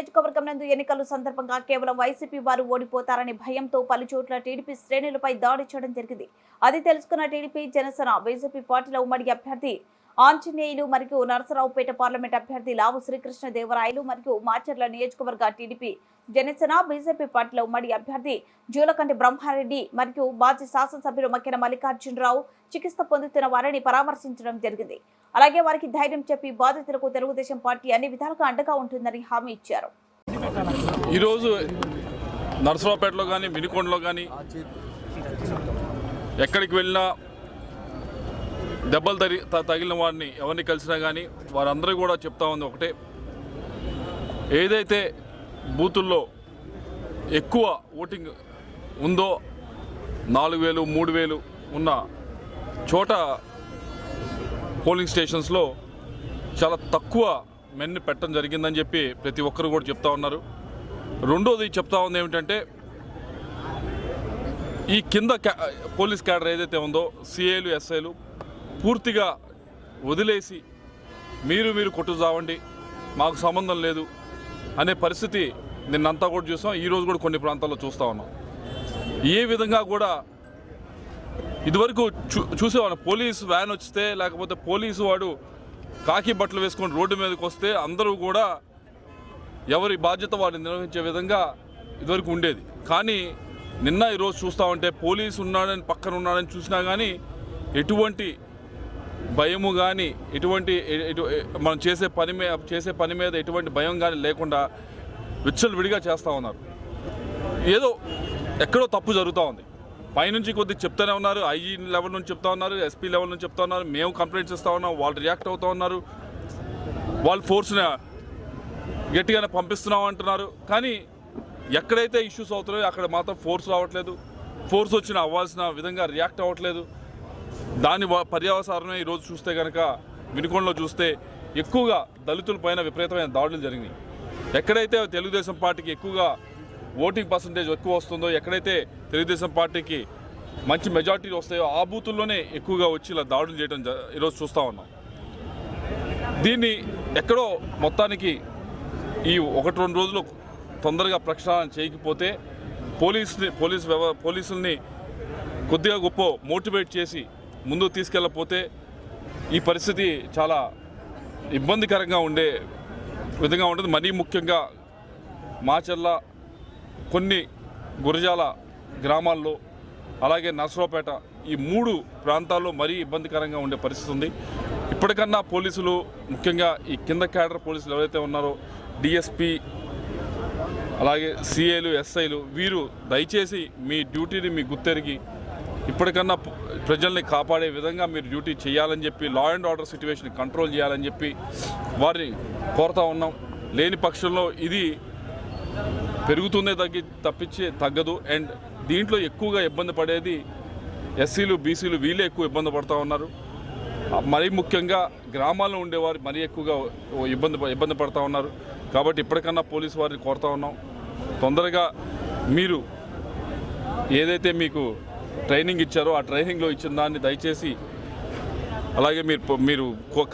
నియోజకవర్గం నందు ఎన్నికల సందర్భంగా కేవలం వైసీపీ వారు ఓడిపోతారనే భయంతో పలు చోట్ల టీడీపీ శ్రేణులపై దాడి చేయడం జరిగింది. అది తెలుసుకున్న టీడీపీ జనసేన బీజేపీ పార్టీల ఉమ్మడి అభ్యర్థి ఆంజనేయులు మరియు నరసరావుపేట పార్లమెంట్ అభ్యర్థి లావు శ్రీకృష్ణ దేవరాయలు మరియు మాచర్ల నియోజకవర్గ టీడీపీ జనసేన బీజేపీ పార్టీల ఉమ్మడి అభ్యర్థి జూలకంటి బ్రహ్మారెడ్డి మరియు మాజీ శాసనసభ్యులు మక్కిన మల్లికార్జునరావు చికిత్స పొందుతున్న వారిని పరామర్శించడం జరిగింది. అలాగే వారికి ధైర్యం చెప్పి బాధితులకు తెలుగుదేశం పార్టీ అన్ని విధాలుగా అండగా ఉంటుందని హామీ ఇచ్చారు. ఈరోజు నరసరావుపేటలో కానీ మినికొండలో కానీ ఎక్కడికి వెళ్ళినా దెబ్బలు తగి త- తగిలిన వారిని ఎవరిని కలిసినా కానీ వారందరూ కూడా చెప్తా ఉంది ఒకటే. ఏదైతే బూతుల్లో ఎక్కువ ఓటింగ్ ఉందో నాలుగు వేలు మూడు వేలు ఉన్న చోట పోలింగ్ స్టేషన్స్లో చాలా తక్కువ మెన్ని పెట్టడం జరిగిందని చెప్పి ప్రతి ఒక్కరు కూడా చెప్తా ఉన్నారు. రెండోది చెప్తా ఉంది ఏమిటంటే ఈ కింద క్యా పోలీస్ క్యాడర్ ఏదైతే ఉందో సిఏలు ఎస్ఐలు పూర్తిగా వదిలేసి మీరు మీరు కొట్టు చావండి మాకు సంబంధం లేదు అనే పరిస్థితి నిన్నంతా కూడా చూసాం. ఈరోజు కూడా కొన్ని ప్రాంతాల్లో చూస్తూ ఉన్నాం. ఏ విధంగా కూడా ఇదివరకు చూ చూసేవాడు పోలీస్ వ్యాన్ వస్తే లేకపోతే పోలీసు వాడు కాకి బట్టలు వేసుకొని రోడ్డు మీదకి వస్తే అందరూ కూడా ఎవరి బాధ్యత వారిని నిర్వహించే విధంగా ఇదివరకు ఉండేది. కానీ నిన్న ఈరోజు చూస్తూ ఉంటే పోలీసు ఉన్నాడని పక్కన ఉన్నాడని చూసినా కానీ ఎటువంటి భయము కానీ ఎటువంటి మనం చేసే పని మీద చేసే పని మీద ఎటువంటి భయం కానీ లేకుండా విచ్చలు విడిగా చేస్తూ ఉన్నారు. ఏదో ఎక్కడో తప్పు జరుగుతూ ఉంది. పైనుంచి కొద్ది చెప్తూనే ఉన్నారు ఐఈ లెవెల్ నుంచి చెప్తా ఉన్నారు ఎస్పీ లెవెల్ నుంచి చెప్తా ఉన్నారు మేము కంప్లైంట్స్ ఇస్తూ ఉన్నాం వాళ్ళు రియాక్ట్ అవుతూ ఉన్నారు వాళ్ళు ఫోర్స్ని గట్టిగానే పంపిస్తున్నాం అంటున్నారు. కానీ ఎక్కడైతే ఇష్యూస్ అవుతున్నాయో అక్కడ మాత్రం ఫోర్స్ రావట్లేదు. ఫోర్స్ వచ్చిన అవ్వాల్సిన విధంగా రియాక్ట్ అవ్వట్లేదు. దాని వ- ఈరోజు చూస్తే కనుక వినుకొండలో చూస్తే ఎక్కువగా దళితుల పైన విపరీతమైన దాడులు జరిగినాయి. ఎక్కడైతే తెలుగుదేశం పార్టీకి ఎక్కువగా ఓటింగ్ పర్సంటేజ్ ఎక్కువ వస్తుందో ఎక్కడైతే తెలుగుదేశం పార్టీకి మంచి మెజార్టీ వస్తాయో ఆ బూతుల్లోనే ఎక్కువగా వచ్చి ఇలా దాడులు చేయడం ఈరోజు చూస్తూ ఉన్నాం. దీన్ని ఎక్కడో మొత్తానికి ఈ ఒకటి రెండు రోజులు తొందరగా ప్రక్షాళన చేయకపోతే పోలీసుని పోలీస్ వ్యవ పోలీసుల్ని కొద్దిగా గొప్ప మోటివేట్ చేసి ముందు తీసుకెళ్ళకపోతే ఈ పరిస్థితి చాలా ఇబ్బందికరంగా ఉండే విధంగా ఉంటుంది. మరీ ముఖ్యంగా మాచర్ల కొన్ని గురజాల గ్రామాల్లో అలాగే నర్సరావుపేట ఈ మూడు ప్రాంతాల్లో మరీ ఇబ్బందికరంగా ఉండే పరిస్థితి ఉంది. ఇప్పటికన్నా పోలీసులు ముఖ్యంగా ఈ కింద క్యాడర్ పోలీసులు ఎవరైతే ఉన్నారో డిఎస్పి అలాగే సిఐలు ఎస్ఐలు వీరు దయచేసి మీ డ్యూటీని మీ గుర్తెరిగి ఇప్పటికన్నా ప్రజల్ని కాపాడే విధంగా మీరు డ్యూటీ చేయాలని చెప్పి law and order situation control చేయాలని చెప్పి వారిని కోరుతా ఉన్నాం. లేని పక్షంలో ఇది పెరుగుతుందే తగ్గి తప్పించి తగ్గదు. అండ్ దీంట్లో ఎక్కువగా ఇబ్బంది పడేది ఎస్సీలు బీసీలు వీళ్ళే ఎక్కువ ఇబ్బంది పడుతూ ఉన్నారు. మరీ ముఖ్యంగా గ్రామాల్లో ఉండేవారు మరీ ఎక్కువగా ఇబ్బంది ఇబ్బంది పడుతూ ఉన్నారు. కాబట్టి ఇప్పటికన్నా పోలీసు వారిని కోరుతా ఉన్నాం. తొందరగా మీరు ఏదైతే మీకు ట్రైనింగ్ ఇచ్చారో ఆ ట్రైనింగ్లో ఇచ్చిన దాన్ని దయచేసి అలాగే మీరు మీరు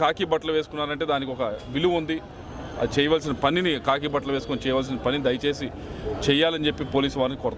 కాకి బట్టలు వేసుకున్నారంటే దానికి ఒక విలువ ఉంది. అది చేయవలసిన పనిని కాకి బట్టలు వేసుకొని చేయవలసిన పనిని దయచేసి చేయాలని చెప్పి పోలీసు వారిని కోరుతాం.